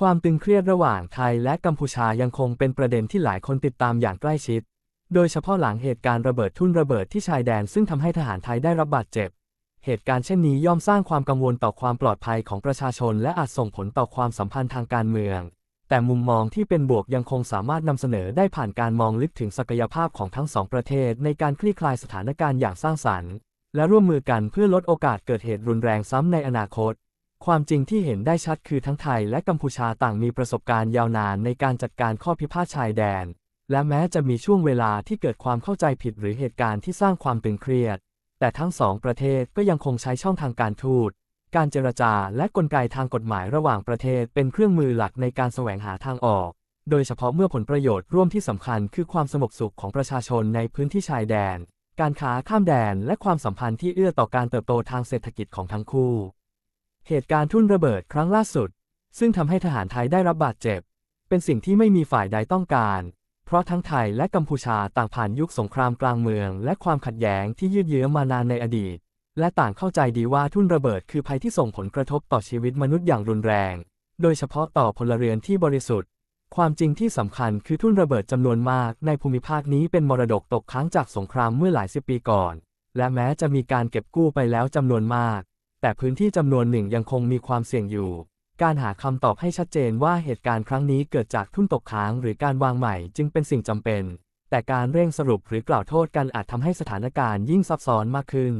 ความตึงเครียดระหว่างไทยและกัมพูชายังคงเป็นประเด็นที่หลายคนติดตามอย่างใกล้ชิด โดยเฉพาะหลังเหตุการณ์ระเบิดทุ่นระเบิดที่ชายแดนซึ่งทำให้ทหารไทยได้รับบาดเจ็บ เหตุการณ์เช่นนี้ย่อมสร้างความกังวลต่อความปลอดภัยของประชาชน และอาจส่งผลต่อความสัมพันธ์ทางการเมือง แต่มุมมองที่เป็นบวกยังคงสามารถนำเสนอได้ผ่านการมองลึกถึงศักยภาพของทั้งสองประเทศ ในการคลี่คลายสถานการณ์อย่างสร้างสรรค์ และร่วมมือกันเพื่อลดโอกาสเกิดเหตุรุนแรงซ้ำในอนาคต ความจริงที่เห็นได้ชัดคือทั้งไทยและกัมพูชาต่างมีประสบการณ์ยาวนานในการจัดการข้อพิพาทชายแดน และแม้จะมีช่วงเวลาที่เกิดความเข้าใจผิดหรือเหตุการณ์ที่สร้างความตึงเครียด แต่ทั้งสองประเทศก็ยังคงใช้ช่องทางการทูต การเจรจาและกลไกทางกฎหมายระหว่างประเทศเป็นเครื่องมือหลักในการแสวงหาทางออก โดยเฉพาะเมื่อผลประโยชน์ร่วมที่สำคัญคือความสงบสุขของประชาชนในพื้นที่ชายแดน การค้าข้ามแดน และความสัมพันธ์ที่เอื้อต่อการเติบโตทางเศรษฐกิจของทั้งคู่ เหตุการณ์ทุ่นระเบิดครั้งล่าสุด ซึ่งทำให้ทหารไทยได้รับบาดเจ็บ เป็นสิ่งที่ไม่มีฝ่ายใดต้องการ เพราะทั้งไทยและกัมพูชาต่างผ่านยุคสงครามกลางเมือง และความขัดแย้งที่ยืดเยื้อมานานในอดีต และต่างเข้าใจดีว่าทุ่นระเบิดคือภัยที่ส่งผลกระทบต่อชีวิตมนุษย์อย่างรุนแรง โดยเฉพาะต่อพลเรือนที่บริสุทธิ์ ความจริงที่สำคัญคือทุ่นระเบิดจำนวนมาก ในภูมิภาคนี้เป็นมรดกตกค้างจากสงครามเมื่อหลายสิบปีก่อน และแม้จะมีการเก็บกู้ไปแล้วจำนวนมาก แต่พื้นที่จำนวนหนึ่งยังคงมีความเสี่ยงอยู่ การหาคำตอบให้ชัดเจนว่าเหตุการณ์ครั้งนี้เกิดจากทุ่นตกค้างหรือการวางใหม่จึงเป็นสิ่งจำเป็น แต่การเร่งสรุปหรือกล่าวโทษกันอาจทำให้สถานการณ์ยิ่งซับซ้อนมากขึ้น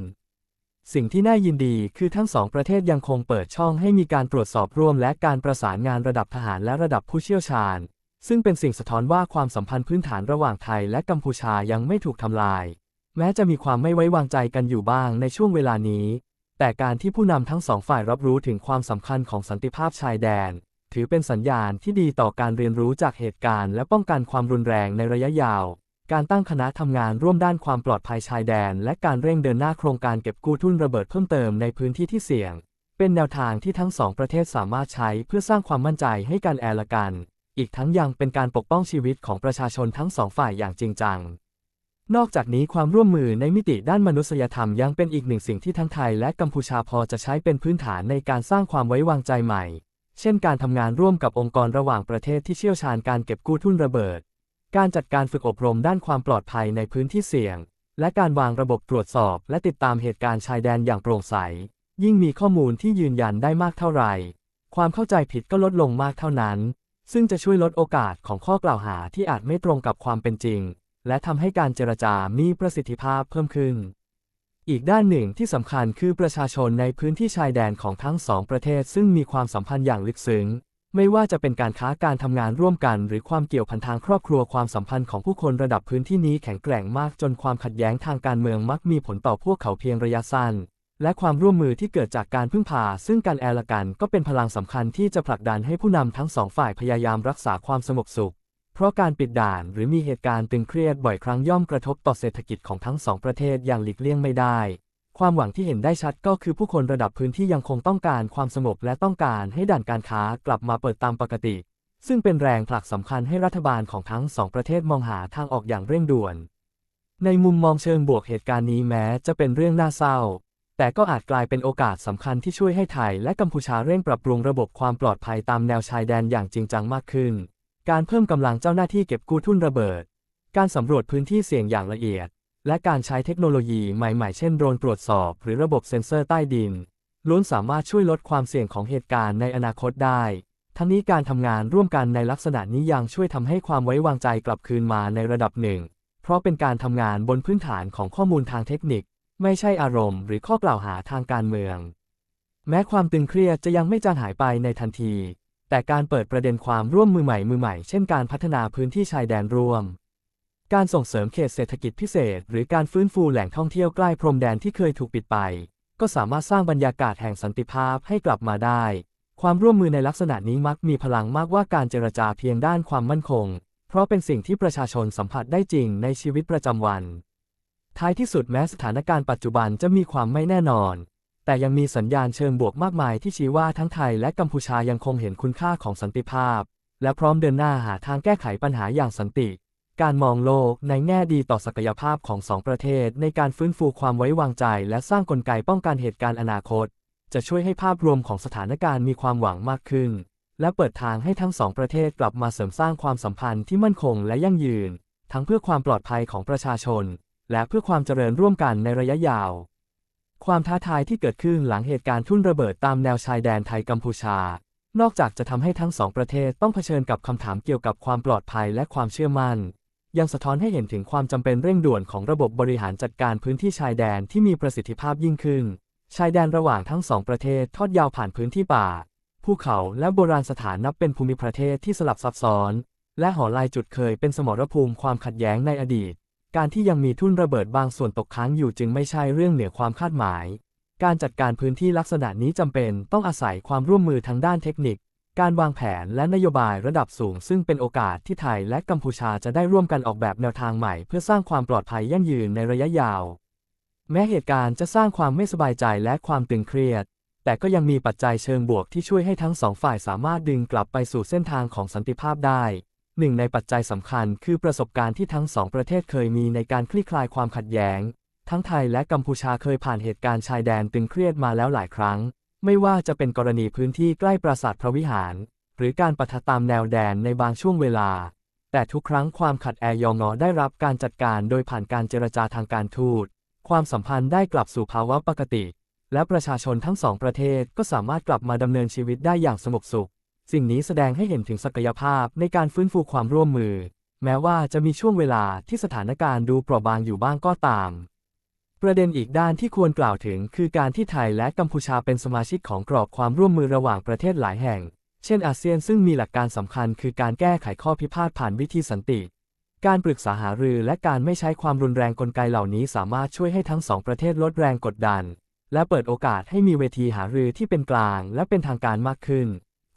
สิ่งที่น่ายินดีคือทั้งสองประเทศยังคงเปิดช่องให้มีการตรวจสอบร่วมและการประสานงานระดับทหารและระดับผู้เชี่ยวชาญ ซึ่งเป็นสิ่งสะท้อนว่าความสัมพันธ์พื้นฐานระหว่างไทยและกัมพูชายังไม่ถูกทำลาย แม้จะมีความไม่ไว้วางใจกันอยู่บ้างในช่วงเวลานี้ แต่การที่ผู้นำทั้งสองฝ่ายรับรู้ถึงความสำคัญของสันติภาพชายแดน ถือเป็นสัญญาณที่ดีต่อการเรียนรู้จากเหตุการณ์และป้องกันความรุนแรงในระยะยาว การตั้งคณะทำงานร่วมด้านความปลอดภัยชายแดน และการเร่งเดินหน้าโครงการเก็บกู้ทุนระเบิดเพิ่มเติมในพื้นที่ที่เสี่ยง เป็นแนวทางที่ทั้งสองประเทศสามารถใช้เพื่อสร้างความมั่นใจให้กันแอละกัน อีกทั้งยังเป็นการปกป้องชีวิตของประชาชนทั้งสองฝ่ายอย่างจริงจัง นอกจากนี้ความร่วมมือในมิติด้านมนุษยธรรมยังเป็นอีกหนึ่งสิ่งที่ทั้งไทยและกัมพูชาพอจะใช้เป็นพื้นฐานในการสร้างความไว้วางใจใหม่ เช่นการทำงานร่วมกับองค์กรระหว่างประเทศที่เชี่ยวชาญการเก็บกู้ทุนระเบิด การจัดการฝึกอบรมด้านความปลอดภัยในพื้นที่เสี่ยง และการวางระบบตรวจสอบ และติดตามเหตุการณ์ชายแดนอย่างโปร่งใส ยิ่งมีข้อมูลที่ยืนยันได้มากเท่าไหร่ ความเข้าใจผิดก็ลดลงมากเท่านั้น ซึ่งจะช่วยลดโอกาสของข้อกล่าวหาที่อาจไม่ตรงกับความเป็นจริง และทำให้การเจรจามีประสิทธิภาพเพิ่มขึ้น อีกด้านหนึ่งที่สำคัญคือประชาชนในพื้นที่ชายแดนของทั้งสองประเทศซึ่งมีความสัมพันธ์อย่างลึกซึ้ง ไม่ว่าจะเป็นการค้าการทำงานร่วมกัน หรือความเกี่ยวพันทางครอบครัวความสัมพันธ์ของผู้คนระดับพื้นที่นี้แข็งแกร่งมากจนความขัดแย้งทางการเมืองมักมีผลต่อพวกเขาเพียงระยะสั้นและความร่วมมือที่เกิดจากการพึ่งพา ซึ่งกันแอลกันก็เป็นพลังสำคัญที่จะผลักดันให้ผู้นำทั้งสองฝ่ายพยายามรักษาความสงบสุข เพราะการปิดด่านหรือมีเหตุการณ์ตึงเครียดบ่อยครั้งย่อมกระทบต่อเศรษฐกิจของทั้งสองประเทศอย่างหลีกเลี่ยงไม่ได้ ความหวังที่เห็นได้ชัดก็คือผู้คนระดับพื้นที่ยังคงต้องการความสงบและต้องการให้ด่านการค้ากลับมาเปิดตามปกติ ซึ่งเป็นแรงผลักสำคัญให้รัฐบาลของทั้งสองประเทศมองหาทางออกอย่างเร่งด่วน ในมุมมองเชิงบวกเหตุการณ์นี้แม้จะเป็นเรื่องน่าเศร้าแต่ก็อาจกลายเป็นโอกาสสำคัญที่ช่วยให้ไทยและกัมพูชาเร่งปรับปรุงระบบความปลอดภัยตามแนวชายแดนอย่างจริงจังมากขึ้น การเพิ่มกำลังเจ้าหน้าที่เก็บกู้ทุ่นระเบิด การสำรวจพื้นที่เสี่ยงอย่างละเอียด และการใช้เทคโนโลยีใหม่ๆ เช่นโดรนตรวจสอบ หรือระบบเซ็นเซอร์ใต้ดิน ล้วนสามารถช่วยลดความเสี่ยงของเหตุการณ์ในอนาคตได้ ทั้งนี้การทำงานร่วมกันในลักษณะนี้ยังช่วยทำให้ความไว้วางใจกลับคืนมาในระดับหนึ่ง เพราะเป็นการทำงานบนพื้นฐานของข้อมูลทางเทคนิค ไม่ใช่อารมณ์ หรือข้อกล่าวหาทางการเมือง แม้ความตึงเครียดจะยังไม่จางหายไปในทันที แต่การเปิดประเด็นความร่วมมือใหม่มือใหม่เช่นการพัฒนาพื้นที่ชายแดนร่วม การส่งเสริมเขตเศรษฐกิจพิเศษ หรือการฟื้นฟูแหล่งท่องเที่ยวใกล้พรมแดนที่เคยถูกปิดไป ก็สามารถสร้างบรรยากาศแห่งสันติภาพให้กลับมาได้ ความร่วมมือในลักษณะนี้มักมีพลังมากกว่าการเจรจาเพียงด้านความมั่นคง เพราะเป็นสิ่งที่ประชาชนสัมผัสได้จริงในชีวิตประจำวัน ท้ายที่สุดแม้สถานการณ์ปัจจุบันจะมีความไม่แน่นอน แต่ยังมีสัญญาณเชิงบวกมากมายที่ชี้ว่าทั้งไทยและกัมพูชายังคงเห็นคุณค่าของสันติภาพ และพร้อมเดินหน้าหาทางแก้ไขปัญหาอย่างสันติ การมองโลกในแง่ดีต่อศักยภาพของสองประเทศ ในการฟื้นฟูความไว้วางใจ และสร้างกลไกป้องกันเหตุการณ์อนาคต จะช่วยให้ภาพรวมของสถานการณ์มีความหวังมากขึ้น และเปิดทางให้ทั้งสองประเทศกลับมาเสริมสร้างความสัมพันธ์ที่มั่นคงและยั่งยืน ทั้งเพื่อความปลอดภัยของประชาชน และเพื่อความเจริญร่วมกันในระยะยาว ความท้าทายที่เกิดขึ้นหลังเหตุการณ์ทุ่นระเบิดตามแนวชายแดนไทยกัมพูชา นอกจากจะทำให้ทั้งสองประเทศต้องเผชิญกับคำถามเกี่ยวกับความปลอดภัยและความเชื่อมั่น ยังสะท้อนให้เห็นถึงความจำเป็นเร่งด่วนของระบบบริหารจัดการพื้นที่ชายแดนที่มีประสิทธิภาพยิ่งขึ้น ชายแดนระหว่างทั้งสองประเทศทอดยาวผ่านพื้นที่ป่า ภูเขาและโบราณสถานนับเป็นภูมิประเทศที่สลับซับซ้อน และหอลายจุดเคยเป็นสมรภูมิความขัดแย้งในอดีต การที่ยังมีทุ่นระเบิดบางส่วนตกค้างอยู่จึงไม่ใช่เรื่องเหนือความคาดหมาย การจัดการพื้นที่ลักษณะนี้จำเป็นต้องอาศัยความร่วมมือทางด้านเทคนิค การวางแผนและนโยบายระดับสูง ซึ่งเป็นโอกาสที่ไทยและกัมพูชาจะได้ร่วมกันออกแบบแนวทางใหม่ เพื่อสร้างความปลอดภัยยั่งยืนในระยะยาว แม้เหตุการณ์จะสร้างความไม่สบายใจและความตึงเครียด แต่ก็ยังมีปัจจัยเชิงบวกที่ช่วยให้ทั้งสองฝ่ายสามารถดึงกลับไปสู่เส้นทางของสันติภาพได้ หนึ่งในปัจจัยสำคัญคือประสบการณ์ที่ทั้งสองประเทศเคยมีในการคลี่คลายความขัดแย้ง ทั้งไทยและกัมพูชาเคยผ่านเหตุการณ์ชายแดนตึงเครียดมาแล้วหลายครั้ง ไม่ว่าจะเป็นกรณีพื้นที่ใกล้ปราสาทพระวิหาร หรือการปะทะตามแนวแดนในบางช่วงเวลา แต่ทุกครั้งความขัดแอร์ยองอได้รับการจัดการโดยผ่านการเจรจาทางการทูต ความสัมพันธ์ได้กลับสู่ภาวะปกติ และประชาชนทั้งสองประเทศก็สามารถกลับมาดำเนินชีวิตได้อย่างสงบสุข สิ่งนี้แสดงให้เห็นถึงศักยภาพในการฟื้นฟูความร่วมมือ แม้ว่าจะมีช่วงเวลาที่สถานการณ์ดูเปราะบางอยู่บ้างก็ตาม ประเด็นอีกด้านที่ควรกล่าวถึงคือการที่ไทยและกัมพูชาเป็นสมาชิกของกรอบความร่วมมือระหว่างประเทศหลายแห่ง เช่นอาเซียนซึ่งมีหลักการสำคัญคือการแก้ไขข้อพิพาทผ่านวิธีสันติ การปรึกษาหารือและการไม่ใช้ความรุนแรงกลไกเหล่านี้สามารถช่วยให้ทั้งสองประเทศลดแรงกดดัน และเปิดโอกาสให้มีเวทีหารือที่เป็นกลางและเป็นทางการมากขึ้น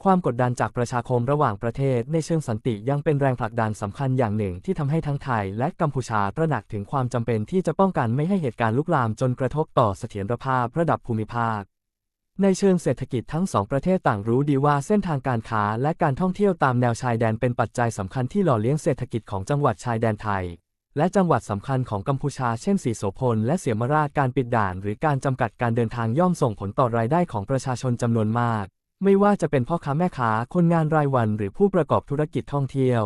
ความกดดันจากประชาคมระหว่างประเทศในเชิงสันติยังเป็นแรงผลักดันสำคัญอย่างหนึ่งที่ทำให้ทั้งไทยและกัมพูชาตระหนักถึงความจำเป็นที่จะป้องกันไม่ให้เหตุการณ์ลุกลามจนกระทบต่อเสถียรภาพระดับภูมิภาค ในเชิงเศรษฐกิจทั้งสองประเทศต่างรู้ดีว่าเส้นทางการค้าและการท่องเที่ยวตามแนวชายแดนเป็นปัจจัยสำคัญที่หล่อเลี้ยงเศรษฐกิจของจังหวัดชายแดนไทย และจังหวัดสำคัญของกัมพูชาเช่นสีโสพลและเสียมราชการปิดด่าน หรือการจำกัดการเดินทางย่อมส่งผลต่อรายได้ของประชาชนจำนวนมาก ไม่ว่าจะเป็นพ่อค้าแม่ค้าคนงานรายวันหรือผู้ประกอบธุรกิจท่องเที่ยว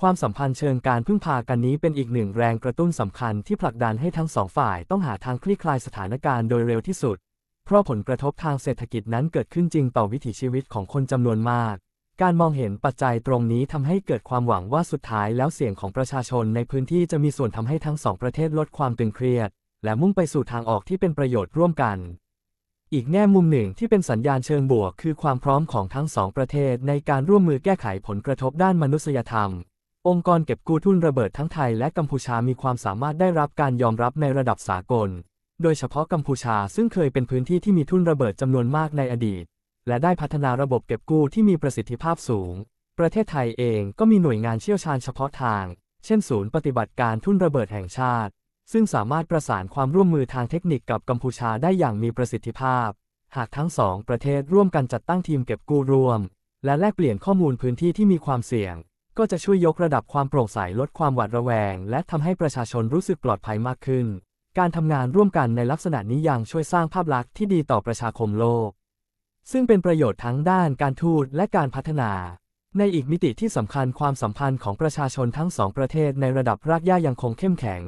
ความสัมพันธ์เชิงการพึ่งพากันนี้เป็นอีกหนึ่งแรงกระตุ้นสำคัญที่ผลักดันให้ทั้งสองฝ่ายต้องหาทางคลี่คลายสถานการณ์โดยเร็วที่สุด เพราะผลกระทบทางเศรษฐกิจนั้นเกิดขึ้นจริงต่อวิถีชีวิตของคนจำนวนมาก การมองเห็นปัจจัยตรงนี้ทำให้เกิดความหวังว่าสุดท้ายแล้วเสียงของประชาชนในพื้นที่จะมีส่วนทำให้ทั้งสองประเทศลดความตึงเครียด และมุ่งไปสู่ทางออกที่เป็นประโยชน์ร่วมกัน อีกแง่มุมหนึ่งที่เป็นสัญญาณเชิงบวก คือความพร้อมของทั้งสองประเทศในการร่วมมือแก้ไขผลกระทบด้านมนุษยธรรม องค์กรเก็บกู้ทุนระเบิดทั้งไทยและกัมพูชามีความสามารถได้รับการยอมรับในระดับสากล โดยเฉพาะกัมพูชาซึ่งเคยเป็นพื้นที่ที่มีทุนระเบิดจำนวนมากในอดีต และได้พัฒนาระบบเก็บกู้ที่มีประสิทธิภาพสูง ประเทศไทยเองก็มีหน่วยงานเชี่ยวชาญเฉพาะทาง เช่น ศูนย์ปฏิบัติการทุนระเบิดแห่งชาติ ซึ่งสามารถประสานความร่วมมือทางเทคนิคกับกัมพูชาได้อย่างมีประสิทธิภาพ หากทั้งสองประเทศร่วมกันจัดตั้งทีมเก็บกู้ร่วม และแลกเปลี่ยนข้อมูลพื้นที่ที่มีความเสี่ยง ก็จะช่วยยกระดับความโปร่งใสลดความหวาดระแวง และทำให้ประชาชนรู้สึกปลอดภัยมากขึ้น การทำงานร่วมกันในลักษณะนี้ยังช่วยสร้างภาพลักษณ์ที่ดีต่อประชาคมโลก ซึ่งเป็นประโยชน์ทั้งด้านการทูตและการพัฒนาในอีกมิติที่สำคัญความสัมพันธ์ของประชาชนทั้งสองประเทศในระดับรากหญ้ายังคงเข้มแข็ง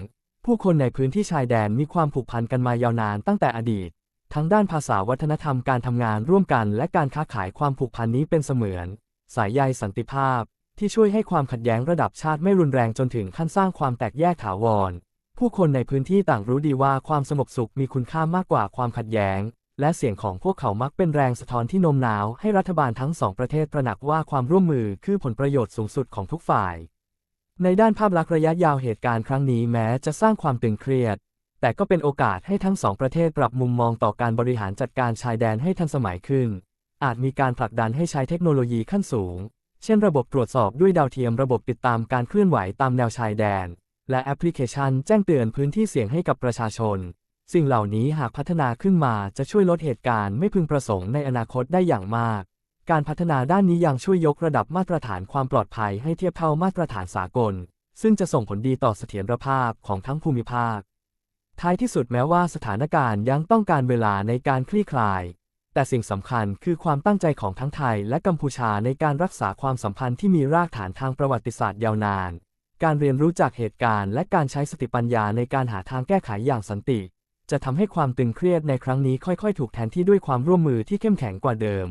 ผู้คนในพื้นที่ชายแดนมีความผูกพันกันมายาวนานตั้งแต่อดีต ทั้งด้านภาษาวัฒนธรรมการทำงานร่วมกันและการค้าขายความผูกพันนี้เป็นเสมือน สายใยสันติภาพ ที่ช่วยให้ความขัดแย้งระดับชาติไม่รุนแรงจนถึงขั้นสร้างความแตกแยกถาวร ผู้คนในพื้นที่ต่างรู้ดีว่าความสงบสุขมีคุณค่ามากกว่าความขัดแย้ง และเสียงของพวกเขามักเป็นแรงสะท้อนที่โน้มน้าวให้รัฐบาลทั้งสองประเทศตระหนักว่าความร่วมมือคือผลประโยชน์สูงสุดของทุกฝ่าย ในด้านภาพลักษณ์ระยะยาวเหตุการณ์ครั้งนี้แม้จะสร้างความตึงเครียด แต่ก็เป็นโอกาสให้ทั้งสองประเทศปรับมุมมองต่อการบริหารจัดการชายแดนให้ทันสมัยขึ้น อาจมีการผลักดันให้ใช้เทคโนโลยีขั้นสูง เช่นระบบตรวจสอบด้วยดาวเทียมระบบติดตามการเคลื่อนไหวตามแนวชายแดน และแอปพลิเคชันแจ้งเตือนพื้นที่เสี่ยงให้กับประชาชน สิ่งเหล่านี้หากพัฒนาขึ้นมาจะช่วยลดเหตุการณ์ไม่พึงประสงค์ในอนาคตได้อย่างมาก การพัฒนาด้านนี้ยังช่วยยกระดับมาตรฐานความปลอดภัยให้เทียบเท่ามาตรฐานสากล ซึ่งจะส่งผลดีต่อเสถียรภาพของทั้งภูมิภาค ท้ายที่สุดแม้ว่าสถานการณ์ยังต้องการเวลาในการคลี่คลาย แต่สิ่งสำคัญคือความตั้งใจของทั้งไทยและกัมพูชาในการรักษาความสัมพันธ์ที่มีรากฐานทางประวัติศาสตร์ยาวนาน การเรียนรู้จากเหตุการณ์ และการใช้สติปัญญาในการหาทางแก้ไขอย่างสันติ จะทำให้ความตึงเครียดในครั้งนี้ค่อยๆ ถูกแทนที่ด้วยความร่วมมือที่เข้มแข็งกว่าเดิม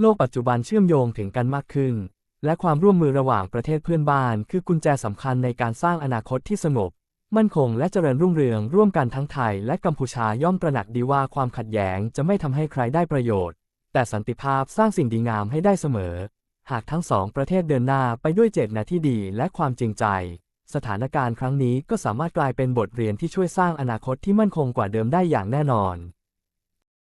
โลกปัจจุบันเชื่อมโยงถึงกันมากขึ้น และความร่วมมือระหว่างประเทศเพื่อนบ้าน คือกุญแจสำคัญในการสร้างอนาคตที่สงบ มั่นคงและเจริญรุ่งเรืองร่วมกันทั้งไทย และกัมพูชาย่อมตระหนักดีว่าความขัดแย้งจะไม่ทำให้ใครได้ประโยชน์ แต่สันติภาพสร้างสิ่งดีงามให้ได้เสมอ หากทั้งสองประเทศเดินหน้าไปด้วยเจตนาที่ดีและความจริงใจ สถานการณ์ครั้งนี้ก็สามารถกลายเป็นบทเรียนที่ช่วยสร้างอนาคตที่มั่นคงกว่าเดิมได้อย่างแน่นอน